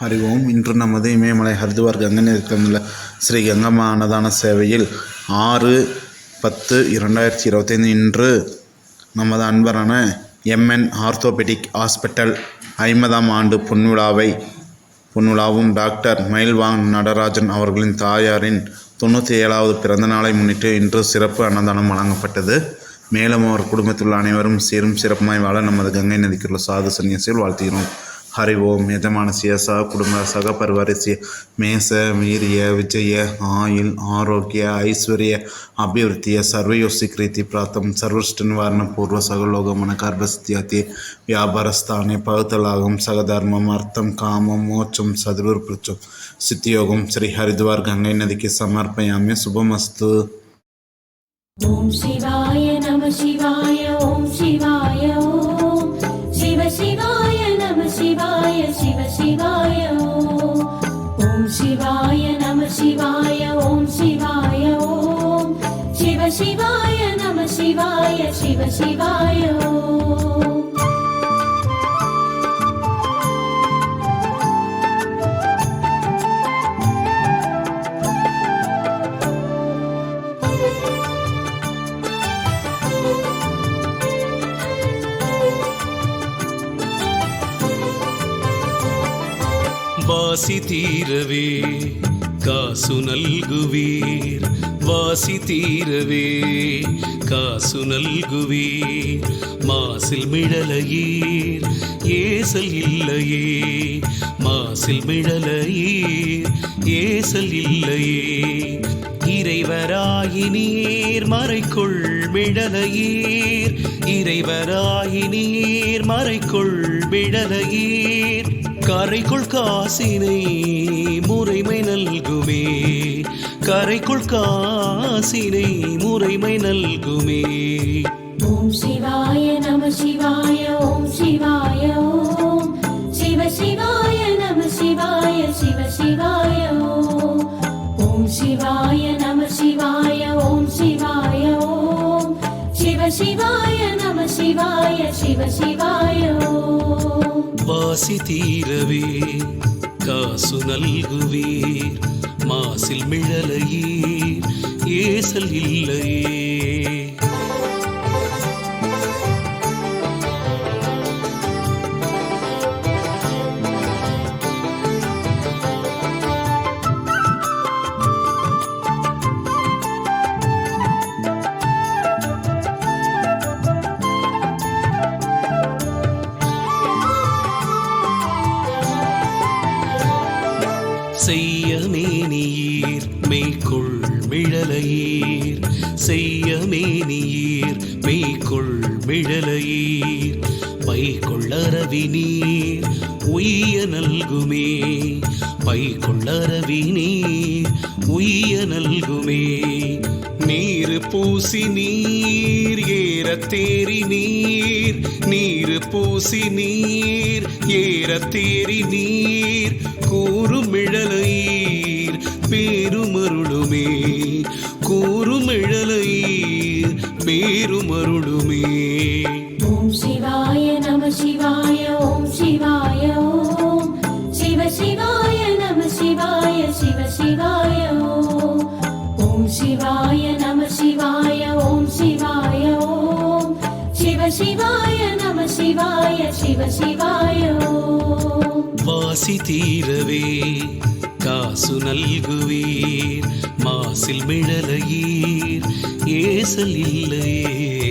ஹரி ஓம் இன்று நமது இமயமலை ஹரிதுவார் கங்கை நிறுத்தமில்ல ஸ்ரீ கங்கம்மா அன்னதான சேவையில் ஆறு பத்து இரண்டாயிரத்தி இருபத்தைந்து இன்று நமது அன்பரான எம்என் ஆர்த்தோபெடிக் ஹாஸ்பிட்டல் ஐம்பதாம் ஆண்டு பொன்விழாவை பொன்விழாவும் டாக்டர் மயில்வாங் நடராஜன் அவர்களின் தாயாரின் தொண்ணூற்றி ஏழாவது பிறந்த நாளை முன்னிட்டு இன்று சிறப்பு அன்னதானம் வழங்கப்பட்டது. மேலும் அவர் குடும்பத்தில் உள்ள அனைவரும் சீரும் சிறப்புமாய் வாழ நமது கங்கை நதிக்குள்ள சாது சன்னியாசியில் வாழ்த்துகிறோம். ஹரி ஓம் எஜமான சியசா குடும்ப சகபர்வரிசிய மேச வீரிய விஜய ஆயுள் ஆரோக்கிய ஐஸ்வர்ய அபிவிருத்திய சர்வயோசி கிருதி பிராத்தம் சர்வஷ்டன்வாரண பூர்வ சகலோகமன கர்பஸ்தியாத்தி வியாபாரஸ்தானே பகுத்தலாகம் சகதர்மம் அர்த்தம் காமம் மோட்சம் சதுர் பிரிச்சம் சித்தியோகம் ஸ்ரீ ஹரித்வார் கங்கை நதிக்கு சமர்ப்பயாமே சுபமஸ்து. ஓம் சிவாய நம சிவாய ஓம் சிவாய ஓம் சிவ சிவாய. नमः शिवाय शिव शिवाय ॐ शिवाय नमः शिवाय ॐ शिवाय शिव शिवाय नमः शिवाय शिव शिवाय ವಾಸಿ ತೀರವೇ ಕಾಸು ನಲ್ಗುವೀರ್ ವಾಸಿ ತೀರವೇ காசு நல்குவீர் மாசில் மிழலையீர் ஏசல் இல்லையே மாசில் மிழலையீர் ஏசல் இல்லையே இறைவராயினீர் மறைக்குள் மிழலையீர் இறைவராயினீர் மறைக்குள் மிழலையீர் கரைக்குள் காசினை முறைமை நல்குமே. கரைக்குள் காசினை முறைமை நல்குமே. ஓம் சிவாய நம சிவாய ஓம் சிவாய ஓம். சிவ சிவாய நம சிவாய சிவ சிவாய ஓம். ஓம் சிவாய நம சிவாய ஓம் சிவாய ஓம். சிவ சிவாய நம சிவாய சிவ சிவாய ஓம். வாசி தீரவே காசு நல்குவீர் மாசில் மிழலையீர் ஏசல் இல்லையே. செய்ய மேனியீர் மெய்க்குள் மிழலையீர். செய்ய மேனியீர் மெய்க்குள் மிழலையீர். பைக்குள்ளரவி நீர் உய்ய நல்குமே. பைக்குள்ளரவி நீர் உய்ய நல்குமே. நீர் பூசி நீர் ஏற தேறி நீர். நீர் பூசி நீர் ஏற தேறி நீர். கூறுமிழலையீர் பேருமருளுமே. கூறுமிழலையீர் பேருமருளுமே. ஓம் சிவாய நம சிவாய ஓம் சிவாய ஓம். சிவ சிவாய நம சிவாய சிவ சிவாய ஓம் சிவாய நம சிவாய ஓம் சிவாய ஓம். சிவ சிவாய நம சிவாய சிவ சிவாய ஓம். ॐ வாசி தீரவே காசு நல்குவீர் மாசில் மிழலையீர் ஏசல் இல்லையே.